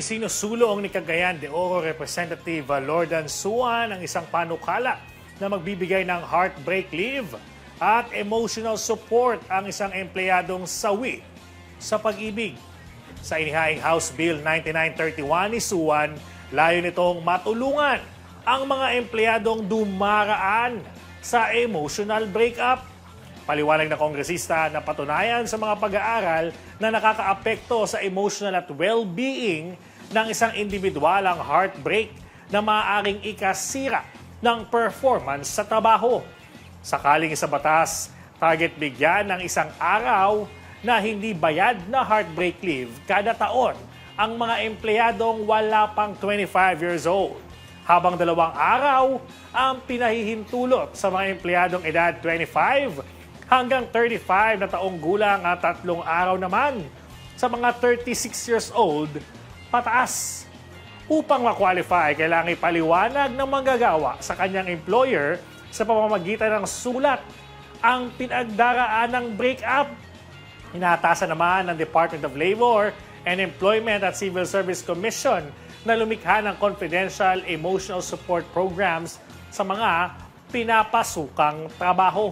Isinusulong ni Cagayan de Oro Representative Lordan Suan ang isang panukala na magbibigay ng heartbreak leave at emotional support ang isang empleyadong sawi sa pag-ibig. Sa inihaing House Bill 9931 ni Suan, layo nitong matulungan ang mga empleyadong dumaraan sa emotional breakup. Paliwanag na kongresista na patunayan sa mga pag-aaral na nakakaapekto sa emotional at well-being ng isang individual ang heartbreak na maaaring ikasira ng performance sa trabaho. Sakaling sa batas, target bigyan ng isang araw na hindi bayad na heartbreak leave kada taon ang mga empleyadong wala pang 25 years old. Habang dalawang araw ang pinahihintulot sa mga empleyadong edad 25 hanggang 35 na taong gulang at tatlong araw naman sa mga 36 years old pataas. Upang ma-qualify, kailangan ipaliwanag ng manggagawa sa kanyang employer sa pamamagitan ng sulat ang pinagdaraan ng breakup. Inatasan naman ng Department of Labor and Employment at Civil Service Commission na lumikha ng confidential emotional support programs sa mga pinapasukang trabaho.